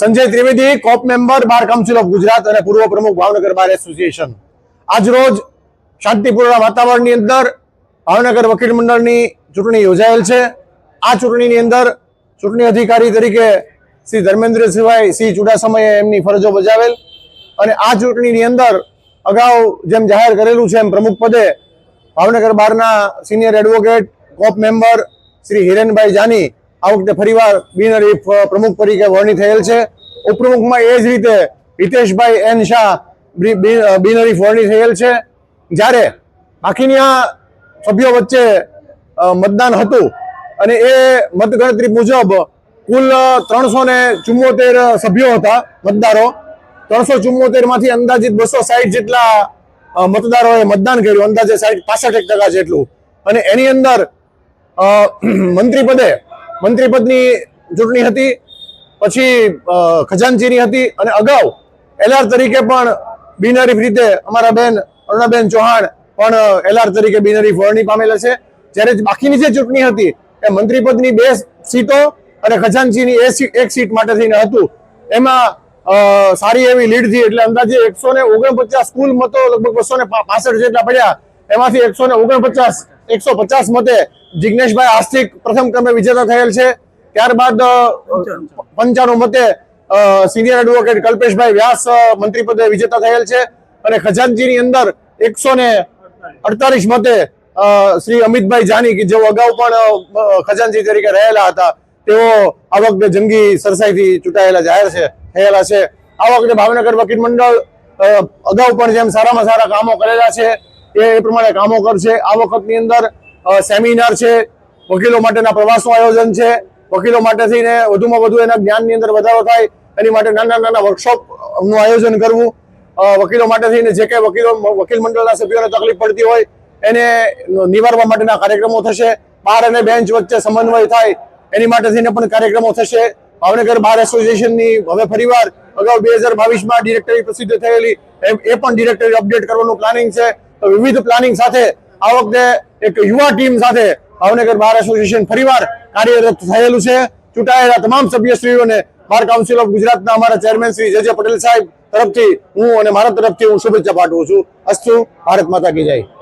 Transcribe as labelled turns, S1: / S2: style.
S1: Sanjay Trivedi, co-op member bar council of Gujarat અને પૂર્વ પ્રમુખ ભાવનગર બાર એસોસિએશન. આજરોજ શાંતિપૂર્ણ વાતાવરણની અંદર ભાવનગર વકીલ મંડળની ચૂંટણી યોજાયેલ છે. આ ચૂંટણીની અંદર ચૂંટણી અધિકારી તરીકે શ્રી ધર્મેન્દ્ર સિવાય શ્રી ચુડાસમાએ એમની ફરજો બજાવેલ અને આ ચૂંટણીની અંદર અગાઉ જેમ જાહેર કરેલું છે એમ પ્રમુખ પદે ભાવનગર બારના senior advocate, co-op member Shri Hirenbhai Jani આ વખતે ફરીવાર બિનહરીફ પ્રમુખ તરીકે વરણી થયેલ છે. ઉપપ્રમુખમાં એ જ રીતે હિતેશભાઈ એન શાહ બિનહરીફ વરણી થયેલ છે. જ્યારે બાકીની આ સભ્યો વચ્ચે મતદાન હતું અને એ મતગણતરી મુજબ કુલ ત્રણસો ને ચુમ્મોતેર સભ્યો હતા મતદારો. ત્રણસો ચુમ્મોતેરમાંથી અંદાજિત બસો સાઠ જેટલા મતદારોએ મતદાન કર્યું. અંદાજે સાઠ પાસઠ ટકા જેટલું. અને એની અંદર મંત્રી પદે મંત્રી પદની ચૂંટણી હતી, પછી ખજાનચીની હતી અને અગાઉ એલઆર તરીકે પણ બિનહરીફ રીતે અમારા બેન અરુણાબેન ચૌહાણ પણ એલઆર તરીકે બિનહરીફ વરણી પામેલા છે. જ્યારે બાકીની જે ચૂંટણી હતી, એ મંત્રી પદની બે સીટો અને ખજાનચીની સી- એક સીટ માટે થઈને હતું. એમાં સારી એવી લીડ થઈ એટલે અંદાજે એકસો ને ઓગણપચાસ કુલ મતો લગભગ બસો ને પાસઠ જેટલા પડ્યા. એમાંથી એકસો ને ઓગણપચાસ એકસો પચાસ મતે જિજ્ઞેશભાઈ આસ્તિક પ્રથમ ક્રમે વિજેતા થયેલ છે. ત્યારબાદ પંચાણું મતે સિનિયર એડવોકેટ કલ્પેશભાઈ વ્યાસ મંત્રી પદે વિજેતા થયેલ છે. અને ખજાનજીની અંદર એકસો ને અડતાલીસ મતે શ્રી અમિતભાઈ જાની કે જેઓ અગાઉ પણ ખજાનજી તરીકે રહેલા હતા, તેઓ આ વખતે જંગી સરસાઈથી ચૂંટાયેલા જાહેર છે, થયેલા છે. આ વખતે ભાવનગર વકીલ મંડળ અગાઉ પણ જેમ સારામાં સારા કામો કરેલા છે. એ પ્રમાણે કામો કરશે. આ વખતની અંદર સેમિનાર છે, વકીલો માટેના પ્રવાસનું આયોજન છે. વકીલો માટે થઈને વધુમાં વધુ એના જ્ઞાનની અંદર વધારો થાય. એની માટે નાના નાના વર્કશોપનું આયોજન કરવું. વકીલો માટે થઈને જે કંઈ વકીલો, વકીલ મંડળના સભ્યોને તકલીફ પડતી હોય, એને નિવારવા માટેના કાર્યક્રમો થશે. બાર અને બેન્ચ વચ્ચે સમન્વય થાય. એની માટે થઈને પણ કાર્યક્રમો થશે. ભાવનગર બાર એસોસિએશનની હવે ફરીવાર અગાઉ બે હજાર બાવીસમાં ડિરેક્ટરી પ્રસિદ્ધ થયેલી. એ પણ ડિરેક્ટરી અપડેટ કરવાનું પ્લાનિંગ છે. વિવિધ પ્લાનિંગ સાથે આ વખતે એક યુવા ટીમ સાથે ભાવનગર બાર એસોસિએશન ફરીવાર કાર્યરત થયેલું છે. ચૂંટાયેલા તમામ સભ્યશ્રીઓને બાર કાઉન્સિલ ઓફ ગુજરાતના અમારા ચેરમેન શ્રી જે પટેલ સાહેબ તરફથી હું અને મારા તરફથી હું શુભેચ્છા પાઠવું છું. અસ્તુ, ભારત માતા કી જય.